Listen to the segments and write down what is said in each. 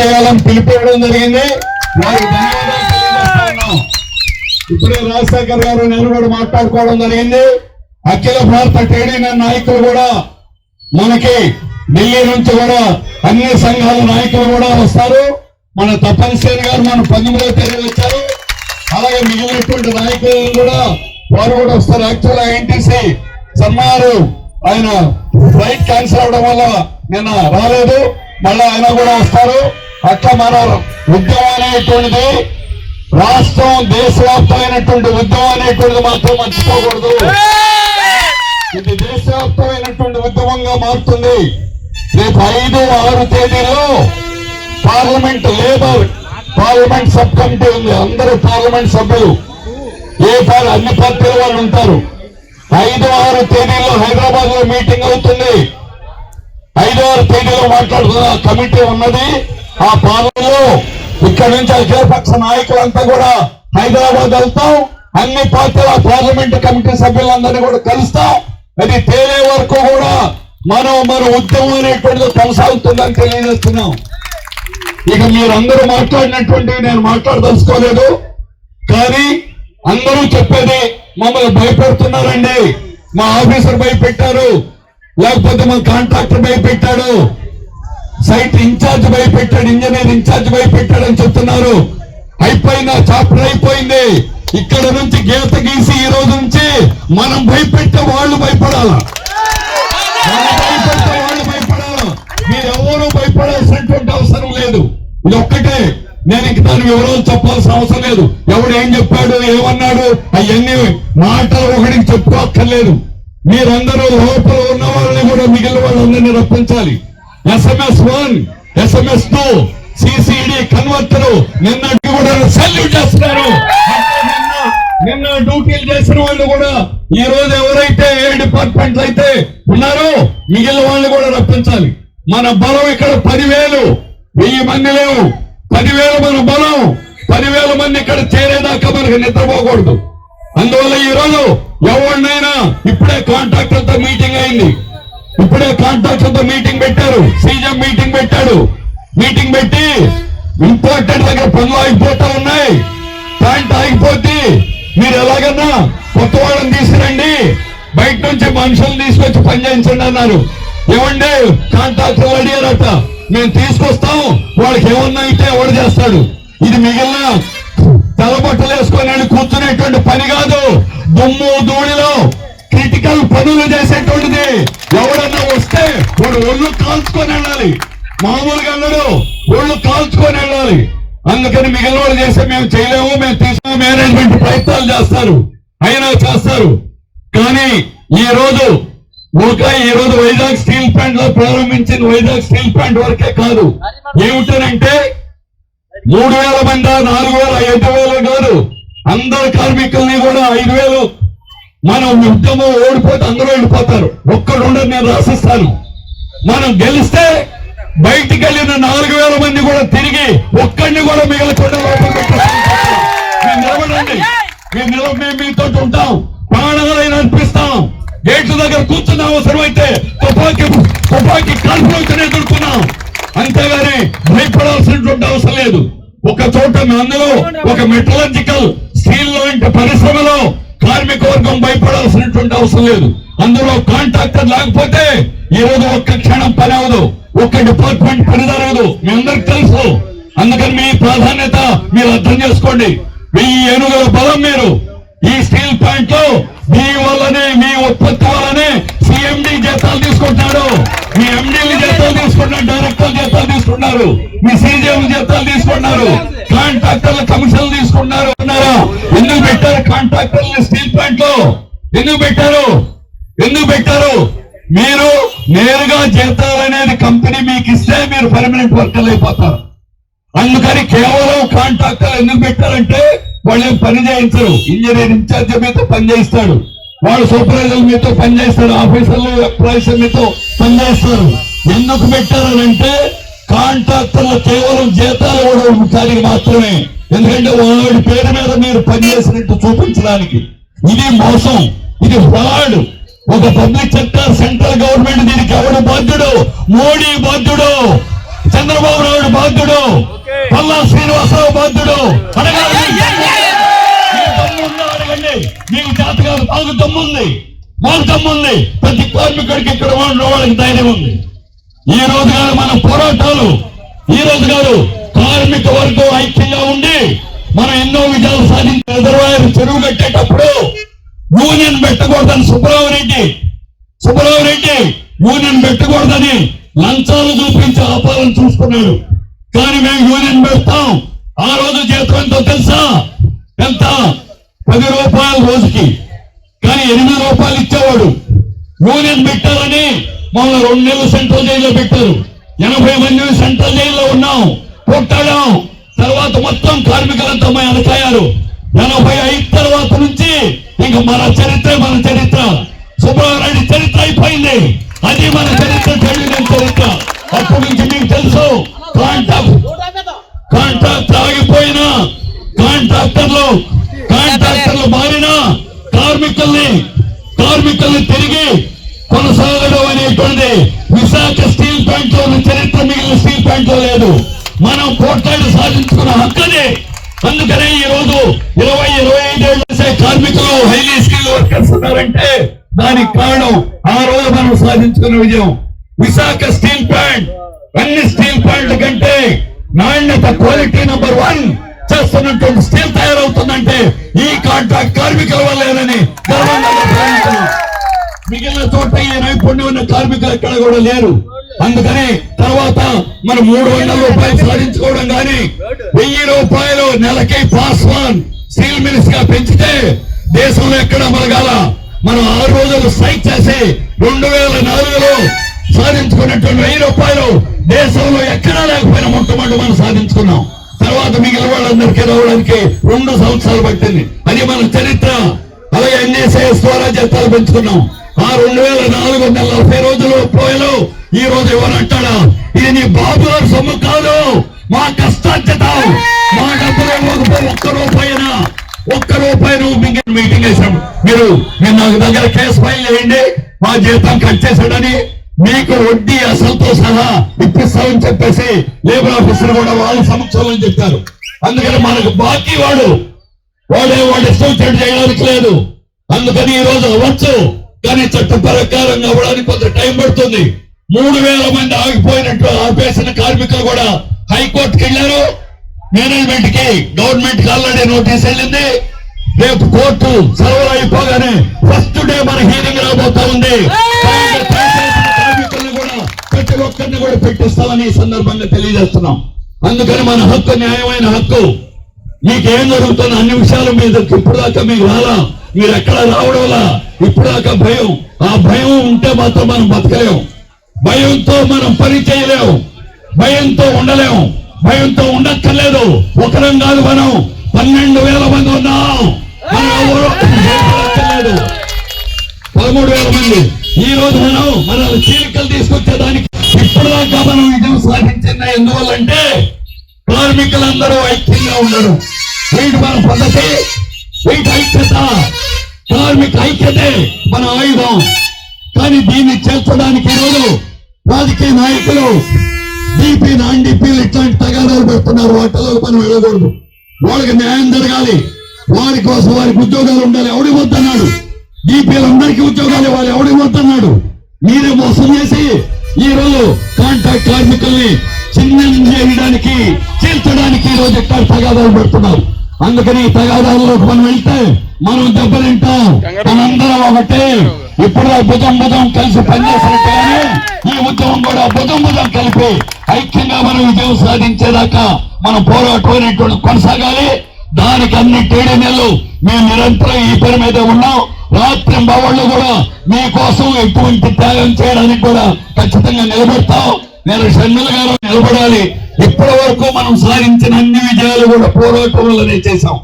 చేయాలని పిలిపివ్వడం జరిగింది. వారికి ధన్యవాదాలు ఇప్పుడే రాజశేఖర్ గారు నిలబడి మాట్లాడుకోవడం జరిగింది. అఖిల భారత టేడీ నాయకులు కూడా మనకి ఢిల్లీ నుంచి కూడా అన్ని సంఘాల నాయకులు కూడా వస్తారు. మన తపన్సేన్ గారు మన పంతొమ్మిదో తేదీ వచ్చారు. అలాగే మిగిలినటువంటి నాయకులు కూడా వారు కూడా వస్తారు. యాక్చువల్ ఎన్టీసీ సన్నారు ఆయన ఫ్లైట్ క్యాన్సిల్ అవడం వల్ల నిన్న రాలేదు. మళ్ళీ ఆయన కూడా వస్తారు. అట్లా మన ఉద్యమం అనేటువంటిది రాష్ట్రం దేశవ్యాప్తమైనటువంటి ఉద్యమం అనేటువంటిది మాత్రం మర్చిపోకూడదు. ఇది దేశవ్యాప్తమైనటువంటి ఉద్యమంగా మారుతుంది. రేపు ఐదు ఆరు తేదీలో parliament labour parliament sub committee ఉంది. అందరూ పార్లమెంట్ సభ్యులు. ఏ పార్ అన్ని పార్టీల వాళ్ళు ఉంటారు. ఐదు ఆరు తేదీలో హైదరాబాద్లో మీటింగ్ అవుతుంది. ఐదో ఆరు తేదీలో మాట్లాడుతున్న కమిటీ ఉన్నది. ఆ పాలనలో ఇక్కడ నుంచి అఖిలపక్ష నాయకులంతా కూడా హైదరాబాద్ వెళ్తాం. అన్ని పార్టీల పార్లమెంట్ కమిటీ సభ్యులందరినీ కూడా కలుస్తాం. అది తేలే వరకు కూడా మనం మన ఉద్యమం అనేటువంటిది కొనసాగుతుందని తెలియజేస్తున్నాం. ఇక మీరందరూ మాట్లాడినటువంటివి నేను మాట్లాడదలుచుకోలేదు. కానీ అందరూ చెప్పేది మమ్మల్ని భయపెడుతున్నారండి. మా ఆఫీసర్ భయపెట్టారు. లేకపోతే మా కాంట్రాక్టర్ భయపెట్టాడు. సైట్ ఇన్ఛార్జ్ భయపెట్టాడు ఇంజనీర్ ఇన్ఛార్జ్ భయపెట్టాడు అని చెప్తున్నారు. అయిపోయినా చాప్టర్ అయిపోయింది. ఇక్కడ నుంచి గీత గీసి ఈ రోజు నుంచి మనం భయపెట్టే వాళ్ళు భయపడాల? భయపెట్టే వాళ్ళు భయపడాలా? మీరెవరూ భయపడాల్సినటువంటి అవసరం లేదు. ఇది ఒక్కటే. నేను ఇంక దాని వివరాలు చెప్పాల్సిన అవసరం లేదు. ఎవడు ఏం చెప్పాడు ఏమన్నాడు అవన్నీ మాటలు ఒకటికి చెప్పుకోక్కర్లేదు. మీరందరూ లోపల ఉన్న వాళ్ళని కూడా మిగిలిన వాళ్ళందరినీ రప్పించాలి. SMS one SMS two CCD converter నిన్న కూడా సెల్యూట్ చేస్తున్నారు. నిన్న నిన్న డ్యూటీలు చేసిన వాళ్ళు కూడా ఈ రోజు ఎవరైతే ఏ డిపార్ట్మెంట్లు అయితే ఉన్నారో మిగిలిన వాళ్ళు కూడా రప్పించాలి. మన బలం ఇక్కడ పదివేలు వెయ్యి మంది లేవు. పదివేలు మన బలం పదివేల మంది ఇక్కడ చేరేదాకా మనకి నిద్రపోకూడదు. అందువల్ల ఈ రోజు ఎవరినైనా ఇప్పుడే కాంట్రాక్టర్తో మీటింగ్ అయింది. ఇప్పుడే కాంట్రాక్టర్తో మీటింగ్ పెట్టారు. సీజం మీటింగ్ పెట్టాడు. మీటింగ్ పెట్టి ఇంపార్టెంట్ దగ్గర పనులు ఆగిపోతా ఉన్నాయి. ప్లాంట్ ఆగిపోతే మీరు ఎలాగన్నా కొత్త వాళ్ళని తీసుకురండి. బయట నుంచి మనుషులు తీసుకొచ్చి పని చేయించండి అన్నారు. ఏమండి? కాంట్రాక్టర్లు అడిగారట మేము తీసుకొస్తాం. వాళ్ళకి ఏమన్నా అయితే ఎవడు చేస్తాడు? ఇది మిగిలిన తలబట్టలు వేసుకొని వెళ్ళి కూర్చునేటువంటి పని కాదు. దుమ్ము ధూళిలో క్రిటికల్ పనులు చేసేటువంటిది. ఎవడన్నా వస్తే వాడు ఒళ్ళు కాల్చుకొని వెళ్ళాలి. మామూలుగా అన్నాడు ఒళ్ళు కాల్చుకొని వెళ్ళాలి. అందుకని మిగిలిన వాళ్ళు చేస్తే మేము చేయలేము మేము తీసుకున్న మేనేజ్మెంట్ ప్రయత్నాలు చేస్తారు. అయినా చేస్తారు. కానీ ఈ రోజు ఒక ఈ రోజు వైజాగ్ స్టీల్ ప్లాంట్లో ప్రారంభించిన వైజాగ్ స్టీల్ ప్లాంట్ వరకే కాదు. ఏమిటనంటే మూడు వేల మంది నాలుగు వేల ఐదు వేలు కాదు. అందరు కార్మికుల్ని కూడా ఐదు వేలు మనం ఉద్యమం ఓడిపోతే అందరూ వెళ్ళిపోతారు. ఒక్కడు నేను రాసిస్తాను. మనం గెలిస్తే బయటికి వెళ్ళిన నాలుగు వేల మంది కూడా తిరిగి ఒక్కడిని కూడా మిగలకుండా లోపల పెట్టేస్తాం. నిలబడండి. నిలబ మేము మీతో ఉంటాం. ప్రాణాలైన అనిపిస్తాం గేట్ల దగ్గర కూర్చున్న అవసరం అయితే తుపాకీ తుపాకీ కాల్పులతో ఎదుర్కొన్నాం. అంతేగాని భయపడాల్సినటువంటి అవసరం లేదు. ఒక చోట అందులో ఒక మెటలర్జికల్ స్టీల్ లాంటి పరిశ్రమలో కార్మిక వర్గం భయపడాల్సినటువంటి అవసరం లేదు. అందులో కాంట్రాక్టర్ లేకపోతే ఈ రోజు ఒక్క క్షణం పని అవ్వదు. ఒక్క డిపార్ట్మెంట్ పని జరగదు. మీ అందరికి తెలుసు. అందుకని మీ ప్రాధాన్యత మీరు అర్థం చేసుకోండి. వెయ్యి ఏనుగుల బలం మీరు. ఈ స్టీల్ ప్లాంట్లో మీ వల్లనే మీ ఉత్పత్తి వల్లనే సిఎండి జీతాలు తీసుకుంటున్నాడు మీ ఎండీలు జీతాలు తీసుకుంటున్నారు. డైరెక్టర్ జీతాలు తీసుకుంటున్నారు. మీ సీజీఎం జీతాలు తీసుకుంటున్నారు. కాంట్రాక్టర్ల కమిషన్లు తీసుకుంటున్నారు. అన్నారా ఎందుకు పెట్టారు కాంట్రాక్టర్లు దాంట్లో ఎందుకు పెట్టారు? ఎందుకు పెట్టారు? మీరు నేరుగా జీతాలు అనేది కంపెనీ మీకు ఇస్తే మీరు పర్మనెంట్ వర్కర్లు అయిపోతారు అందుకని కేవలం కాంట్రాక్టర్లు ఎందుకు పెట్టారంటే వాళ్ళు పని చేయించరు. ఇంజనీర్ ఇన్ఛార్జ్ మీతో పని చేయిస్తాడు. వాళ్ళు సూపర్వైజర్ మీతో పని చేస్తాడు ఆఫీసర్లు ఎంప్లాయీస్ మీతో పని చేస్తారు ఎందుకు పెట్టారనంటే కాంట్రాక్టర్లు కేవలం జీతాలు ఇవ్వడానికి మాత్రమే. ఎందుకంటే వాడి పేరు మీద మీరు పని చేసినట్టు చూపించడానికి. ఇది మోసం ఇది ఫ్రాడ్. ఒక పబ్లిక్ సెక్టర్ సెంట్రల్ గవర్నమెంట్ దీనికి ఎవడు బాధ్యుడు? మోడీ బాధ్యుడు చంద్రబాబు నాయుడు బాధ్యుడు పల్లా శ్రీనివాసరావు బాధ్యుడు. మీకు దమ్ముందా? అడగండి. మీకు మాకు దమ్ముంది. మాకు దమ్ముంది. ప్రతి కార్మికుడికి ఇక్కడ ఉన్న వాళ్ళకి ధైర్యం ఉంది. ఈ రోజు గారు మన పోరాటాలు. ఈ రోజు గారు కార్మిక వర్గం ఐక్యంగా ఉండి మనం ఎన్నో విజయాలు సాధించి రిజర్వాయర్ చెరువు కట్టేటప్పుడు యూనియన్ పెట్టకూడదని సుబ్రహ్మరెడ్డి సుబ్రహ్మరెడ్డి యూనియన్ పెట్టకూడదని లంచాలు చూపించి ఆపాలని చూసుకున్నాడు. కానీ మేము యూనియన్ పెడతాం. ఆ రోజు జీతం ఎంతో తెలుసా? ఎంత? పది రూపాయల రోజుకి. కానీ ఎనిమిది రూపాయలు ఇచ్చేవాడు. యూనియన్ పెట్టాలని మమ్మల్ని రెండు నెలలు సెంట్రల్ జైల్లో పెట్టారు. ఎనభై మంది సెంట్రల్ జైల్లో ఉన్నాం. కొట్టడం తర్వాత మొత్తం కార్మికులంతా మా అనకాయారు ఎనభై ఐదు తర్వాత నుంచి ఇక మన చరిత్ర మన చరిత్ర. సుబ్రహ్మణ్యుడి చరిత్ర అయిపోయింది. అది మన చరిత్ర తెలియని చరిత్ర. అప్పటి నుంచి మీకు తెలుసు కాంటాక్ట్ కాంట్రాక్ట్ ఆగిపోయినా కాంట్రాక్టర్లు కాంట్రాక్టర్లు మారినా కార్మికుల్ని కార్మికుల్ని తిరిగి కొనసాగడం అనేటువంటి విశాఖ స్టీల్ ప్లాంట్లో ఉన్న చరిత్ర మిగిలిన స్టీల్ ప్లాంట్లో లేదు. మనం పోట్లాడి సాధించుకున్న హక్కది అందుకనే ఈ రోజు ఇరవై ఇరవై ఐదేళ్ళు కార్మికులు హైలీ స్కిల్ వర్కర్స్ ఉన్నారంటే దానికి కారణం ఆ రోజు మనం సాధించుకున్న విజయం. విశాఖ స్టీల్ ప్లాంట్ అన్ని స్టీల్ ప్లాంట్ల కంటే నాణ్యత క్వాలిటీ నంబర్ వన్ చేస్తున్నటువంటి స్టీల్ తయారవుతుందంటే ఈ కాంట్రాక్ట్ కార్మికుల వల్లేనని మిగిలిన చోట ఈ నైపుణ్యం ఉన్న కార్మికులు ఎక్కడ కూడా లేరు. అందుకని తర్వాత మనం మూడు వందల రూపాయలు సాధించుకోవడం కానీ వెయ్యి రూపాయలు నెలకి పాస్ వన్ స్టీల్ మిల్స్గా పెంచితే దేశంలో ఎక్కడ మలగాల మనం ఆరు రోజులు స్ట్రైక్ చేసి రెండు వేల నాలుగులో సాధించుకున్నటువంటి వెయ్యి రూపాయలు దేశంలో ఎక్కడా లేకపోయినా మొట్టమొదటి మనం సాధించుకున్నాం. తర్వాత మిగిలిన వాళ్ళందరికీ రావడానికి రెండు సంవత్సరాలు పట్టింది. అది మన చరిత్ర. అలాగే ఎన్ఎస్ఐఎస్ ద్వారా జీతాలు పెంచుకున్నాం. ఆ రెండు వేల నాలుగు వందల నలభై రోజులు పోయలో ఈ రోజు ఎవరంటాడా? ఇది నీ రూపాయి మీటింగ్ వేసాం మీరు మీరు నాకు దగ్గర కేసు ఫైల్ చేయండి మా జీతం కట్ చేశాడని మీకు వడ్డీ అసలుతో సహా ఇప్పిస్తామని చెప్పేసి లేబర్ ఆఫీసర్ కూడా వాళ్ళ సమక్షంలో చెప్పారు. అందుకని మనకు బాకీ వాడు. వాడే వాడు ఇష్టం చేయడానికి లేదు. అందుకని ఈ రోజు అవ్వచ్చు కానీ చట్ట ప్రకారం అవ్వడానికి కొంత టైం పడుతుంది. మూడు వేల మంది ఆగిపోయినట్టు ఆపేసిన కార్మికులు కూడా హైకోర్టుకి వెళ్ళారు. మేనేజ్మెంట్కి గవర్నమెంట్కి ఆల్రెడీ నోటీస్ వెళ్ళింది. రేపు కోర్టు సెలవులు అయిపోగానే ఫస్ట్ డే మన హీరింగ్ రాబోతా ఉంది. ప్రతి ఒక్కరిని కూడా పెట్టిస్తామని ఈ సందర్భంగా తెలియజేస్తున్నాం. అందుకని మన హక్కు న్యాయమైన హక్కు. మీకేం జరుగుతున్న అన్ని విషయాలు మీద ఇప్పుడు దాకా మీకు రాలా? మీరు ఎక్కడ రావడంలా ఇప్పుడు దాకా భయం? ఆ భయం ఉంటే మాత్రం మనం బతకలేం. భయంతో మనం పని చేయలేం. భయంతో ఉండలేం. భయంతో ఉండక్కర్లేదు. ఒకరం కాదు మనం. పన్నెండు వేల మంది ఉన్నాం. పదమూడు వేల మంది. ఈ రోజు మనం మన చీలికలు తీసుకొచ్చేదానికి ఇప్పుడు మనం విజయం సాధించిన ఎందువల్లంటే కార్మికులందరూ ఐక్యంగా ఉండరు. వీటి మన పద్ధతి వీటి ఐక్యత కార్మిక ఐక్యతే మన ఆయుధం. కానీ దీన్ని చేర్చడానికి ఈరోజు రాజకీయ నాయకులు డిపి నాన్ డిపిలు ఇట్లాంటి తగాదాలు పెడుతున్నారు. వాటిలో మనం వెళ్ళకూడదు. వాళ్ళకి న్యాయం జరగాలి. వారి కోసం వారికి ఉద్యోగాలు ఉండాలి. ఎవడి వద్దన్నాడు? అందరికీ ఉద్యోగాలు ఇవ్వాలి. ఎవడి వద్దన్నాడు? మీరే మోసం చేసి ఈ రోజు కాంట్రాక్ట్ కార్మికుల్ని చిన్న చేయడానికి చేర్చడానికి ఈ రోజు ఎక్కడ తగాదాలు పెడుతున్నారు? అందుకని ఈ తగాదాలలోకి మనం వెళ్తే మనం దెబ్బతింటాం. మనందరం ఒకటే. ఇప్పుడు భుజం భుజం కలిసి పనిచేసినట్టుగానే ఈ ఉద్యమం కూడా భుజం భుజం కలిపి ఐక్యంగా మనం విజయం సాధించేదాకా మన పోరాటం కొనసాగాలి. దానికి అన్ని తేడి నెలలు మేము నిరంతరం ఈ పని మీద ఉన్నాం. రాత్రి బావాళ్ళు కూడా మీకోసం ఎటువంటి త్యాగం చేయడానికి కూడా ఖచ్చితంగా నిలబెడతాం. నేను షర్మిల గారు నిలబడాలి. ఇప్పటి వరకు మనం సాధించిన అన్ని విజయాలు కూడా పోరాటం వల్లనే చేశాం.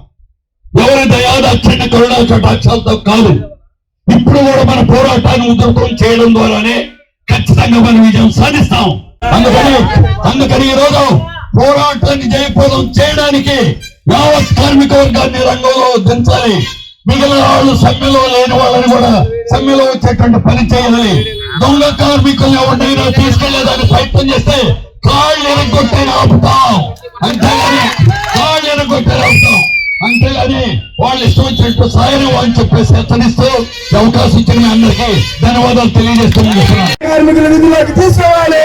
ఎవరి దయాదాక్షిణ్య కరుణా కటాక్షాలతో కాదు. ఇప్పుడు కూడా మన పోరాటాన్ని ఉధృతం చేయడం ద్వారానే ఖచ్చితంగా మన విజయం సాధిస్తాం. అందుకని అందుకని ఈ రోజు పోరాటాన్ని జయప్రదం చేయడానికి యావత్ కార్మిక వర్గాన్ని రంగంలో దించాలి. మిగిలిన వాళ్ళు సమ్మెలో లేని వాళ్ళని కూడా సమ్మెలో వచ్చేటువంటి పని చేయాలి. దొంగ కార్మికులు ఎవరినైనా తీసుకెళ్ళేదాన్ని ప్రయత్నం చేస్తే కాళ్ళు ఎరగొట్టని ఆపుతాం. అంతేగాని కాళ్ళు ఎరగొట్టని ఆపుతాం. అంతేగాని వాళ్ళు ఇష్టం వచ్చినట్టు సాయనం అని చెప్పేసి హెచ్చరిస్తూ అవకాశం ఇచ్చిన మీ అందరికీ ధన్యవాదాలు తెలియజేస్తున్నాను. కార్మికుల నిధులకు తీసుకోవాలి.